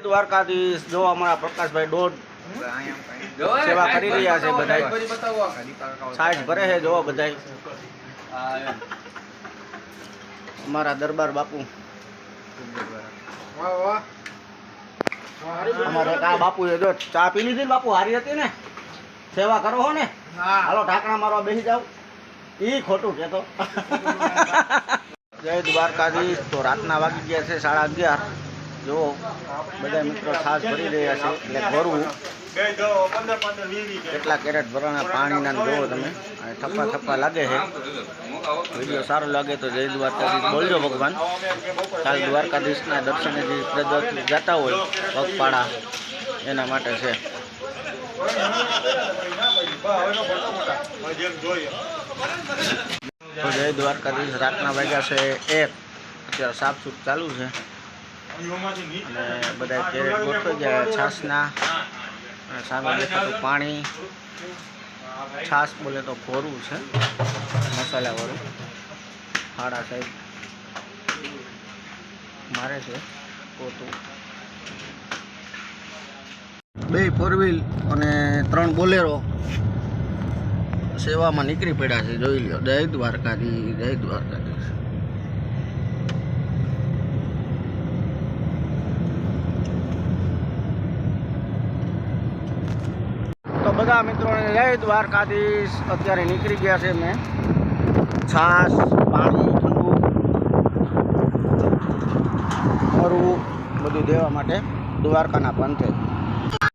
દ્વારકાધીશ જો અમારા પ્રકાશભાઈ દોઢ. સેવા કરી રહ્યા છે બધા. સાઠ ભરે છે જોવા બધા. અમારા દરબાર બાપુ. અમારે આ બાપુ જો ચા પી લીધી બાપુ હારી હતી ને? સેવા કરો હો ને? હાલો ઢાંકણા મારવા બેસી જાવ ઈ ખોટું કેતો જય દ્વારકાધીશ. તો રાતના વાગી ગયા છે સાડા અગિયાર. જો બધા મિત્રો છાસ ભરી રહ્યા છે, એટલે ભરવું. કેટલા કેરેટ ભરવાના પાણીના જોવો તમે થપ્પા થપ્પા લાગે છે. વીડિયો સારો લાગે તો જય દ્વારકાધીશ. બોલજો ભગવાન. કાલ દ્વારકાધીશના દર્શને જે જતા હોય, પગપાળા, એના માટે છે. તો જય દ્વારકાધીશ. રાતના વાગ્યા છે એક. અત્યારે સાફ સૂફ ચાલુ છે. અને બધા કેરેટ ગોઠવાઈ ગયા છાશના. સામે દેખાતું પાણી. છાશ બોલે તો ખોરું છે. મસાલાવાળું હાડા સાહેબ. મારે છે પોતું બે ફોર વ્હીલ અને ત્રણ બોલેરો સેવામાં નીકળી પડ્યા છે. જોઈ લો જય દ્વારકાથી જય દ્વારકાધીશ. બધા મિત્રોને જય દ્વારકાધીશ. અત્યારે નીકળી ગયા છે મેં છાશ, પાણી, ઠંડુ. મરવું બધું દેવા માટે દ્વારકાના પંથે.